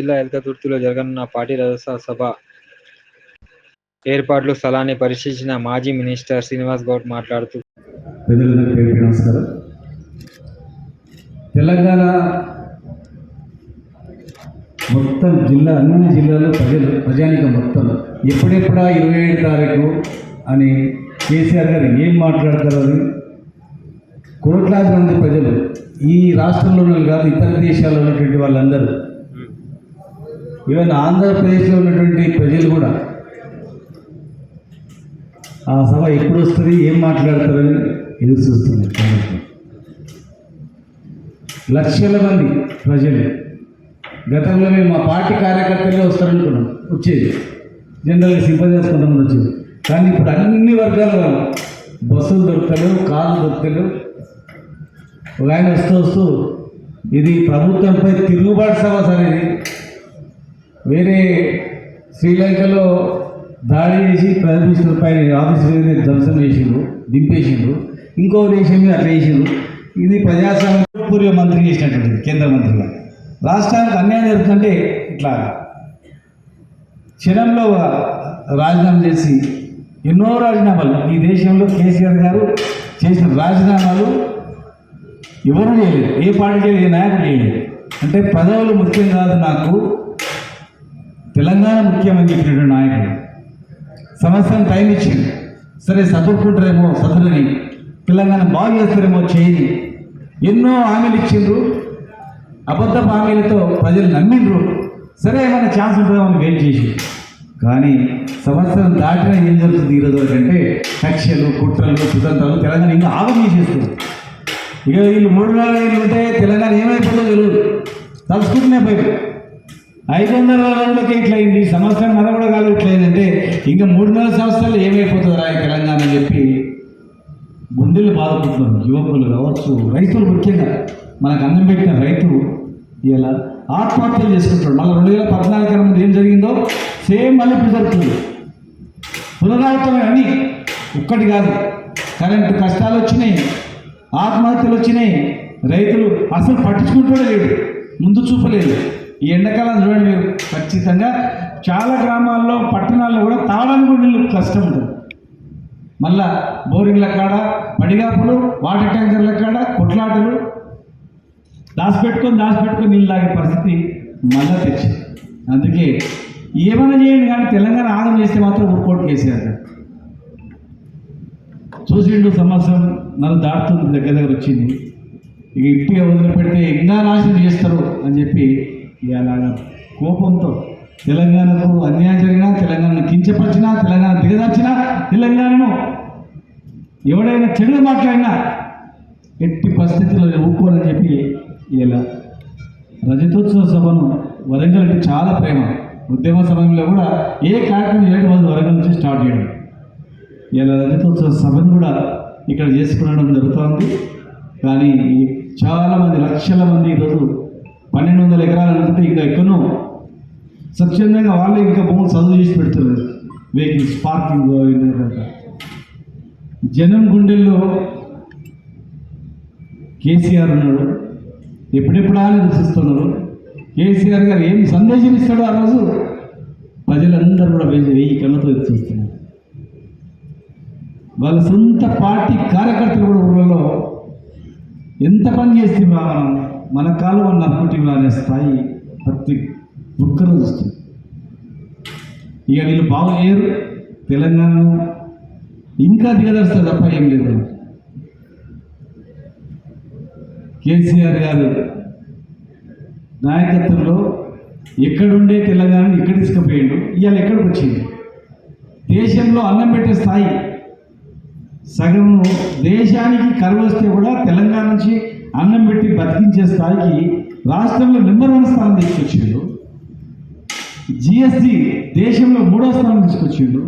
జిల్లా ఎల్కతుర్తిలో జరగనున్న పార్టీ సభ ఏర్పాట్లు స్థలాన్ని పరిశీలించిన మాజీ మినిస్టర్ శ్రీనివాస్ గౌడ్ మాట్లాడుతూ నమస్కారం. తెలంగాణ మొత్తం జిల్లా అన్ని జిల్లాలో ప్రజలు ప్రజానిక మొత్తం. ఎప్పుడెప్పుడా ఇరవై ఏడు తారీఖు అని కేసీఆర్ గారు ఏం మాట్లాడతారు అని కోట్లాది మంది ప్రజలు ఈ రాష్ట్రంలోనే కాదు ఇతర దేశాల్లో ఉన్నటువంటి వాళ్ళందరూ ఈవెన్ ఆంధ్రప్రదేశ్లో ఉన్నటువంటి ప్రజలు కూడా ఆ సభ ఎప్పుడు వస్తుంది ఏం మాట్లాడతారని ఎదురు చూస్తున్నారు. లక్షల మంది ప్రజలు. గతంలో మేము మా పార్టీ కార్యకర్తలే వస్తారనుకున్నాం వచ్చేది. జనరల్గా సింపతి చేసుకుంటాం వచ్చేది. కానీ ఇప్పుడు అన్ని వర్గాల వాళ్ళు బస్సులు దొరకలేవు కార్లు దొరకలేవు ఒక ఆయన వస్తూ వస్తూ ఇది ప్రభుత్వంపై తిరుగుబాటు సభ సార్ ఇది. వేరే శ్రీలంకలో దాడి చేసి ప్రైమ్ మినిస్టర్ పైన ఆఫీసులు ధ్వంసం చేసిండ్రు దింపేసిండ్రు. ఇంకో దేశం మీద అట్లా చేసిండ్రు. ఇది ప్రజాస్వామ్య పూర్వ మంత్రి చేసినటువంటిది కేంద్ర మంత్రిగా రాష్ట్రానికి అన్యాయం జరుగుతుంటే ఇట్లా క్షణంలో రాజీనామా చేసి ఎన్నో రాజీనామాలు ఈ దేశంలో కేసీఆర్ గారు చేసిన రాజీనామాలు ఎవరు చేయలేదు ఏ పార్టీ చేయలేదు ఏ నాయకుడు చేయలేదు. అంటే పదవులు ముఖ్యం కాదు నాకు. తెలంగాణ ముఖ్యమంత్రి చెప్పినటువంటి నాయకుడు. సంవత్సరం టైం ఇచ్చింది సరే చదువుకుంటారేమో చదువుని తెలంగాణ బాగు చేస్తారేమో చేయని ఎన్నో హామీలు ఇచ్చిండ్రు. అబద్ధ హామీలతో ప్రజలు నమ్మిండ్రు. సరే ఏమైనా ఛాన్స్ ఉంటుందో వెయిట్ చేసి. కానీ సంవత్సరం దాటిన ఏం జరుగుతుంది ఈరోజు వరకు అంటే కక్షలు కుట్రలు కుతంత్రాలు తెలంగాణ ఇంకా ఆగం చేసేస్తుంది. ఇక వీళ్ళు మూడు నాలుగు ఉంటే తెలంగాణ ఏమైపోతుందో తెలియదు తలుచుకుంటూనే పోయి ఐదు వందల రోజులకి ఇట్లా సంవత్సరం మన కూడా కాదు ఇట్లా ఇంకా మూడున్నర సంవత్సరాలు ఏమైపోతుందిరా ఈ తెలంగాణ అని చెప్పి గుండెలు బాధపడుతున్నారు యువకులు కావచ్చు రైతులు ముఖ్యంగా. మనకు అన్నం పెట్టిన రైతు ఇలా ఆత్మహత్యలు చేసుకుంటాడు మళ్ళీ రెండు వేల పద్నాలుగు కన్నా ఏం జరిగిందో? సేమ్ మళ్ళీ ఇప్పుడు జరుగుతుంది. పునరావృతమే అని ఒక్కటి కాదు. కరెంటు కష్టాలు వచ్చినాయి ఆత్మహత్యలు వచ్చినాయి. రైతులు అసలు పట్టించుకుంటూనే లేడు. ముందు చూపలేదు. ఈ ఎండాకాలం చూడండి మీరు ఖచ్చితంగా చాలా గ్రామాల్లో పట్టణాల్లో కూడా తాగడానికి కూడా నీళ్ళు కష్టం ఉంటుంది మళ్ళా బోరింగ్ల కాడ పడిగాపులు వాటర్ ట్యాంకర్ల కాడ కొట్లాటలు దాచిపెట్టుకొని దాచిపెట్టుకొని నీళ్ళు తాగే పరిస్థితి మళ్ళా తెచ్చి అందుకే ఏమైనా చేయండి కానీ తెలంగాణ ఆదం చేస్తే మాత్రం ఊరుకోటు కేసీఆర్ చూసిండు సంవత్సరం నన్ను దాటుతుంది దగ్గర దగ్గర వచ్చింది. ఇక ఇట్టిగా వదిలిపెడితే ఇంకా నాశనం చేస్తారు అని చెప్పి ఇలాగా కోపంతో తెలంగాణకు అన్యాయం జరిగినా తెలంగాణను కించపరిచినా తెలంగాణ దిగదార్చినా తెలంగాణను ఎవడైనా చెడుగా మాట్లాడినా ఎట్టి పరిస్థితుల్లో ఊపుకోవాలని చెప్పి ఇలా రజతోత్సవ సభను వరంగల్ అంటే చాలా ప్రేమ. ఉద్యమ సమయంలో కూడా ఏ కార్యక్రమం చేయడం వాళ్ళు వరంగల్ నుంచి స్టార్ట్ చేయడం. ఇలా రజతోత్సవ సభను కూడా ఇక్కడ చేసుకునడం జరుగుతుంది. కానీ చాలామంది లక్షల మంది ఈరోజు పన్నెండు వందల ఎకరాలు అనుకుంటే ఇంకా ఎక్కనో స్వచ్ఛందంగా వాళ్ళే ఇంకా భూములు చదువు చేసి పెడుతున్నారు. వెహికల్స్ పార్కింగ్ జనం గుండెల్లో కేసీఆర్ ఉన్నాడు. ఎప్పుడెప్పుడా అని చూస్తున్నారు కేసీఆర్ గారు ఏం సందేశం ఇస్తాడో ఆ రోజు? ప్రజలందరూ కూడా వెయ్యి వెయ్యి కళ్ళతో చూస్తున్నారు. వాళ్ళ సొంత పార్టీ కార్యకర్తలు కూడా ఊళ్ళలో ఎంత పని చేస్తున్నా మనం? మన కాలు ఉన్న నరుకుంటున్నా అనే స్థాయి ప్రతి ఒక్కరూ వస్తుంది ఇక వీళ్ళు బాగు చేయరు తెలంగాణ ఇంకా దిగదరుస్తారు తప్ప ఏం లేదు. కేసీఆర్ గారు నాయకత్వంలో ఎక్కడుండే తెలంగాణ ఇక్కడ తీసుకుపోయిండు ఇవాళ ఎక్కడికి వచ్చింది దేశంలో అన్నం పెట్టే స్థాయి సగం దేశానికి కరువు వస్తే కూడా తెలంగాణ నుంచి అన్నం పెట్టి బతికించే స్థాయికి రాష్ట్రంలో నెంబర్ వన్ స్థానం తీసుకొచ్చిండు. జిఎస్టి దేశంలో మూడో స్థానం తీసుకొచ్చిండు.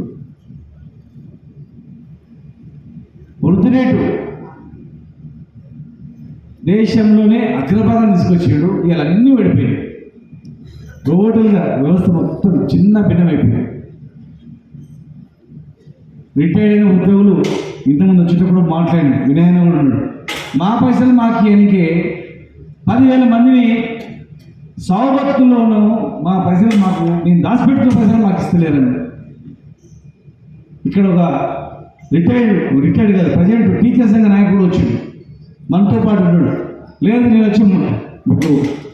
వృద్ధి రేటు దేశంలోనే అగ్రభాగం తీసుకొచ్చాడు. ఇలా అన్నీ పడిపోయాయి టోటల్గా వ్యవస్థ మొత్తం చిన్న భిన్నమైపోయాయి రిటైర్డ్ అయిన ఉద్యోగులు ఇంతకుముందు వచ్చేటప్పుడు మాట్లాడిన వినయన కూడా ఉన్నాడు. మా పైసలు మాకు ఎనికే పదివేల మందిని సాగు ఉన్నాము మా పైసలు మాకు నేను దాచిపెట్టుకున్న పైసలు మాకు ఇస్తలేరండి. ఇక్కడ ఒక రిటైర్డ్ రిటైర్డ్ కాదు ప్రజెంట్ టీచర్ సంఘ నాయకుడు వచ్చిండు. మనతో పాటు ఉన్నాడు. లేదు నేను వచ్చి ఇప్పుడు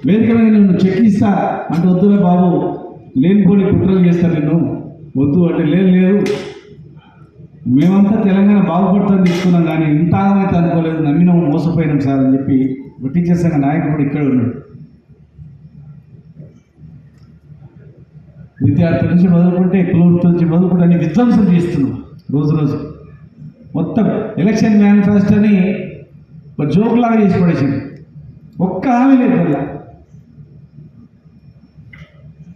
వేదిక మీద నేను చెక్ ఇస్తా. అంటే వద్దురా బాబు లేనిపోని కుట్రలు చేస్తాను నేను వద్దు అంటే లేదు లేదు. మేమంతా తెలంగాణ బాగుపడుతుంది తీసుకున్నాం కానీ ఇంత ఆగమైతే అనుకోలేదు నమ్మినాం మోసపోయినాం సార్ అని చెప్పి ఒక టీచర్ సంఘ నాయకుడు ఇక్కడ ఉన్నాడు. విద్యార్థి నుంచి మొదలుకుంటే కులవృత్తి నుంచి మొదలుకుంటే అన్ని విధ్వంసం చేస్తున్నాం రోజు రోజు. మొత్తం ఎలక్షన్ మేనిఫెస్టోని ఒక జోక్లాగా చేసి పడేసింది. ఒక్క హామీ లేదు మళ్ళా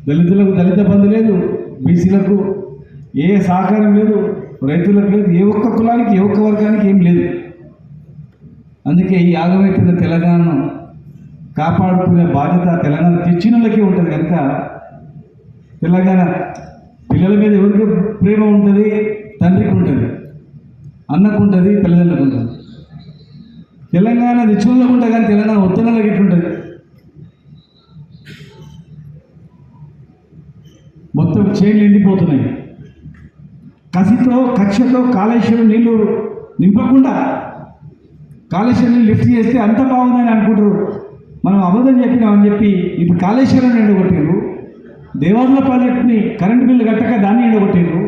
దళితులకు దళిత బంధు లేదు బీసీలకు ఏ సహకారం లేదు రైతులకు లేదు ఏ ఒక్క కులానికి ఏ ఒక్క వర్గానికి ఏం లేదు. అందుకే ఈ ఆగమైతున్న తెలంగాణను కాపాడుకునే బాధ్యత తెలంగాణ తెచ్చినలకే ఉంటుంది కనుక తెలంగాణ పిల్లల మీద ఎవరికి ప్రేమ ఉంటుంది తండ్రికి ఉంటుంది అన్నకు ఉంటుంది తల్లిదండ్రులకు ఉంటుంది. తెలంగాణ తెచ్చుకున్నకు ఉంటుంది కానీ తెలంగాణ ఒత్తున్నలకు ఎట్లుంటుంది మొత్తం చైన్లు ఎండిపోతున్నాయి. కసితో కక్షతో కాళేశ్వరం నీళ్ళు నింపకుండా కాళేశ్వరం నీళ్ళు లిఫ్ట్ చేస్తే అంత బాగుందని అనుకుంటారు. మనం అబద్ధం చెప్పినామని చెప్పి ఇప్పుడు కాళేశ్వరం ఎండగొట్టారు దేవాదుల ప్రాజెక్ట్ని కరెంటు బిల్లు కట్టక దాన్ని ఎండగొట్టారు